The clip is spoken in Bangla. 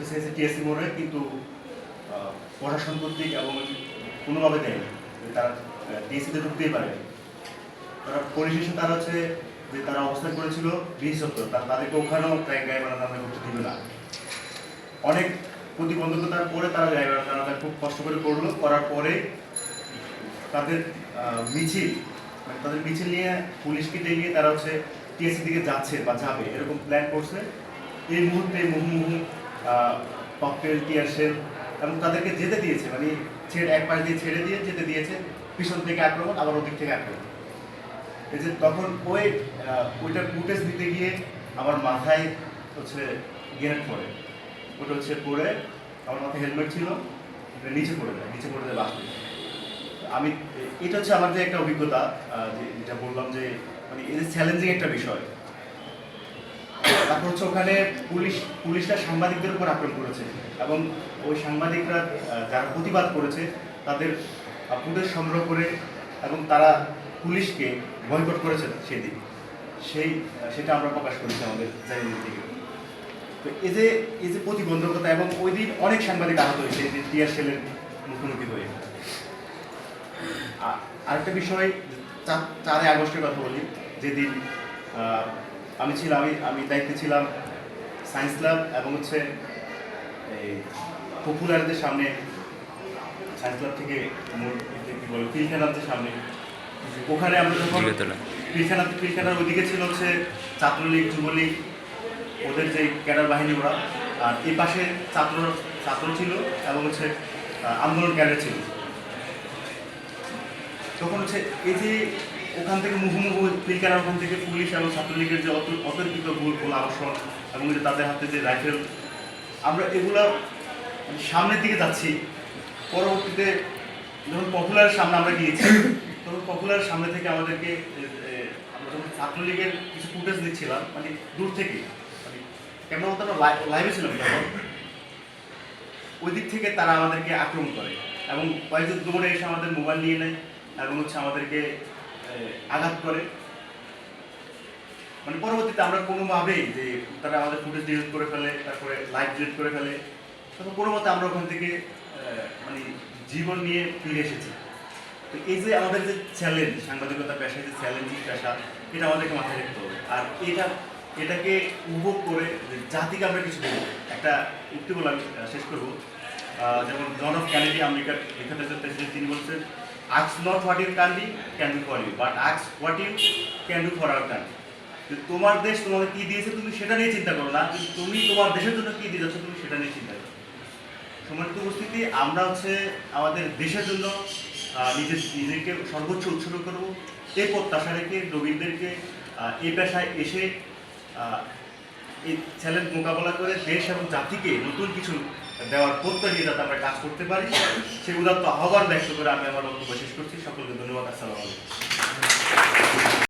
করতে চেয়েছে টিএসসি মোড়ে কিন্তু প্রশাসন কর্তৃক এবং কোনোভাবে দেয়নি। তারা টিএসসিতে ঢুকতেই পারে তারা পরিশেষে তারা হচ্ছে, যে তারা অবস্থান করেছিল বিশেষত্ব তাদেরকে ওখানেও গায়ে বানানো আমরা করতে দিবে না। অনেক প্রতিবন্ধকতার পরে তারা গায়ে বানানোটা খুব কষ্ট করে করল। করার পরে তাদের মিছিল মানে তাদের মিছিল নিয়ে পুলিশকে ডেকে তারা হচ্ছে টিএসসি দিকে যাচ্ছে বা যাবে, এরকম প্ল্যান করছে। এই মুহূর্তে মুহুমুহু ককটেল টিয়ার শেল এবং তাদেরকে যেতে দিয়েছে মানে ছেড়ে, এক পাশ দিয়ে ছেড়ে দিয়ে যেতে দিয়েছে, পিছন থেকে আক্রমণ, আবার ওদিক থেকে আক্রমণ। এই যে তখন ওই ওইটার ফুটেজ দিতে গিয়ে আমার মাথায় হচ্ছে গ্রেনেড পড়ে। ওটা হচ্ছে পড়ে, আমার মাথায় হেলমেট ছিল এটা নিচে পড়ে যায়, নিচে পড়ে যায় বাস্টে আমি, এটা হচ্ছে আমার যে একটা অভিজ্ঞতা যেটা বললাম যে মানে যে চ্যালেঞ্জিং একটা বিষয় তারপর হচ্ছে ওখানে পুলিশ, পুলিশরা সাংবাদিকদের উপর আক্রমণ করেছে এবং ওই সাংবাদিকরা যারা প্রতিবাদ করেছে, তাদের ফুটেজ সংগ্রহ করে এবং তারা পুলিশকে বয়কট করেছে সেদিন। সেই, সেটা আমরা প্রকাশ করেছি আমাদের চ্যানেল থেকে তো এই যে এই যে প্রতিবন্ধকতা এবং ওই দিন অনেক সাংবাদিক আহত হয়েছে যে টিয়ার সেলের মুখোমুখি হয়ে। আরেকটা বিষয় চার আগস্টের কথা বলি, যেদিন আমি ছিলাম আমি আমি দায়িত্বে ছিলাম সায়েন্স ল্যাব এবং হচ্ছে এই পপুলারদের সামনে সায়েন্স ল্যাব থেকে এতে বলে সামনে। ওখানে আমরা যখন। পিলখানা পিলখানার ওইদিকে ছিল হচ্ছে ছাত্রলীগ যুবলীগ ওদের যে ক্যাডার বাহিনী ওরা। আর এই পাশে ছাত্র ছাত্র ছিল এবং হচ্ছে আন্দোলন ক্যাডার ছিল। তখন হচ্ছে এই যে ওখান থেকে মুহুমুহু পিলকার ওখান থেকে পুলিশ এবং ছাত্রলীগের যে অত- অতর্কিত ভুল গোল আবর্ষণ এবং যে তাদের হাতে যে রাইফেল, আমরা এগুলা মানে সামনের দিকে যাচ্ছি। পরবর্তীতে যখন পপুলারের সামনে আমরা গিয়েছি, তখন পপুলারের সামনে থেকে আমাদেরকে আমরা যখন ছাত্রলীগের কিছু ফুটেজ দিচ্ছিলাম মানে দূর থেকে মানে ক্যামেরা আমরা লাইভে ছিলাম তখন, ওই দিক থেকে তারা আমাদেরকে আক্রমণ করে এবং কয়েকজন দৌড়ে এসে আমাদের মোবাইল নিয়ে নেয় এবং হচ্ছে আমাদেরকে আঘাত করে। মানে পরবর্তীতে আমরা কোনোভাবেই যে তারা আমাদের ফুটেজ ডিলিট করে ফেলে, তারপরে লাইভ ডিলিট করে ফেলে তখন কোনো মতে আমরা ওখান থেকে মানে জীবন নিয়ে ফিরে এসেছি। তো এই যে আমাদের যে চ্যালেঞ্জ সাংবাদিকতা পেশায় যে চ্যালেঞ্জিং পেশা, এটা আমাদেরকে মাথায় রাখতে হবে। আর এটা, এটাকে উপভোগ করে যে জাতিকে আমরা কিছু দেবো। একটা উক্তি বলে আমি শেষ করব। যেমন জন অফ ক্যানেডি আমেরিকার প্রেসিডেন্ট তিনি বলছেন what you can D can do for you but আক্স what you can do for our country যে তোমার দেশ তোমাকে কি দিয়েছে তুমি সেটা নিয়ে চিন্তা করো না। তুমি তোমার দেশের জন্য কি দিয়ে যাচ্ছ তুমি সেটা নিয়ে চিন্তা করো। সম্মানিত উপস্থিতি, আমরা হচ্ছে আমাদের দেশের জন্য নিজের নিজেকে সর্বোচ্চ উৎসর্গ করব। এই প্রত্যাশা রেখে নবীনদেরকে এই পেশায় এসে এই চ্যালেঞ্জ মোকাবেলা করে দেশ এবং জাতিকে নতুন কিছু দেওয়ার প্রত্যয় যাতে আমরা কাজ করতে পারি, সেই উদাত্ত আহ্বান ব্যক্ত করে আমি আমার বক্তব্য শেষ করছি। সকলকে ধন্যবাদ। আসসালাম আলাইকুম।